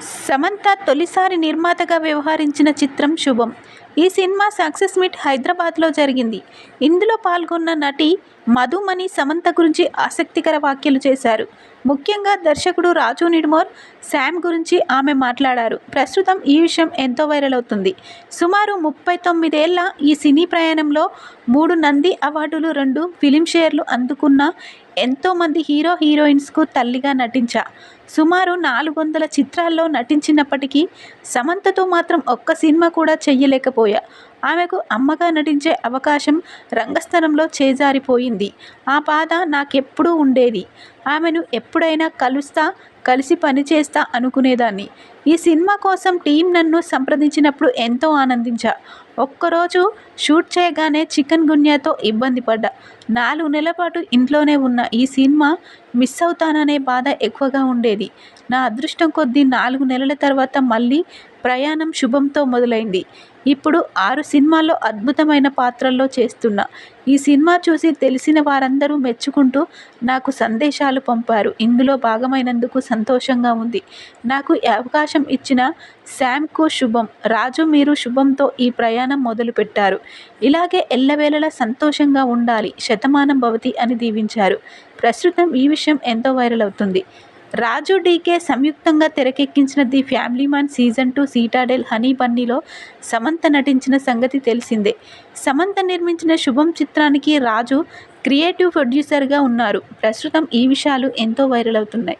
సమంత తొలిసారి నిర్మాతగా వ్యవహరించిన చిత్రం శుభం. ఈ సినిమా సక్సెస్ మీట్ హైదరాబాద్లో జరిగింది. ఇందులో పాల్గొన్న నటి మధుమణి సమంత గురించి ఆసక్తికర వ్యాఖ్యలు చేశారు. ముఖ్యంగా దర్శకుడు రాజు నిడుమోర్ శామ్ గురించి ఆమె మాట్లాడారు. ప్రస్తుతం ఈ విషయం ఎంతో వైరల్ అవుతుంది. సుమారు ముప్పై తొమ్మిదేళ్ళ ఈ సినీ ప్రయాణంలో మూడు నంది అవార్డులు రెండు ఫిలింషేర్లు అందుకున్న ఎంతోమంది హీరో హీరోయిన్స్కు తల్లిగా నటించా. సుమారు నాలుగు వందల చిత్రాల్లో నటించినప్పటికీ సమంతతో మాత్రం ఒక్క సినిమా కూడా പോവുക ఆమెకు అమ్మగా నటించే అవకాశం రంగస్థలంలో చేజారిపోయింది. ఆ బాధ నాకెప్పుడూ ఉండేది. ఆమెను ఎప్పుడైనా కలుస్తా కలిసి పనిచేస్తా అనుకునేదాన్ని. ఈ సినిమా కోసం టీం నన్ను సంప్రదించినప్పుడు ఎంతో ఆనందించా. ఒక్కరోజు షూట్ చేయగానే చికెన్ గున్యాతో ఇబ్బంది పడ్డా. నాలుగు నెలల పాటు ఇంట్లోనే ఉన్న. ఈ సినిమా మిస్ అవుతాననే బాధ ఎక్కువగా ఉండేది. నా అదృష్టం కొద్దీ నాలుగు నెలల తర్వాత మళ్ళీ ప్రయాణం శుభంతో మొదలైంది. ఇప్పుడు ఆరు సినిమాల్లో అద్భుతమైన పాత్రల్లో చేస్తున్నా. ఈ సినిమా చూసి తెలిసిన వారందరూ మెచ్చుకుంటూ నాకు సందేశాలు పంపారు. ఇందులో భాగమైనందుకు సంతోషంగా ఉంది. నాకు అవకాశం ఇచ్చిన శామ్కు శుభం రాజు మీరు శుభంతో ఈ ప్రయాణం మొదలుపెట్టారు. ఇలాగే ఎల్లవేళలా సంతోషంగా ఉండాలి శతమానం భవతి అని దీవించారు. ప్రస్తుతం ఈ విషయం ఎంతో వైరల్ అవుతుంది. రాజు డీకే సంయుక్తంగా తెరకెక్కించిన the family man season two Citadel Honey బన్నీలో Samantha నటించిన సంగతి తెలిసిందే. సమంత నిర్మించిన శుభం చిత్రానికి రాజు క్రియేటివ్ ప్రొడ్యూసర్గా ఉన్నారు. ప్రస్తుతం ఈ విషయాలు ఎంతో వైరల్ అవుతున్నాయి.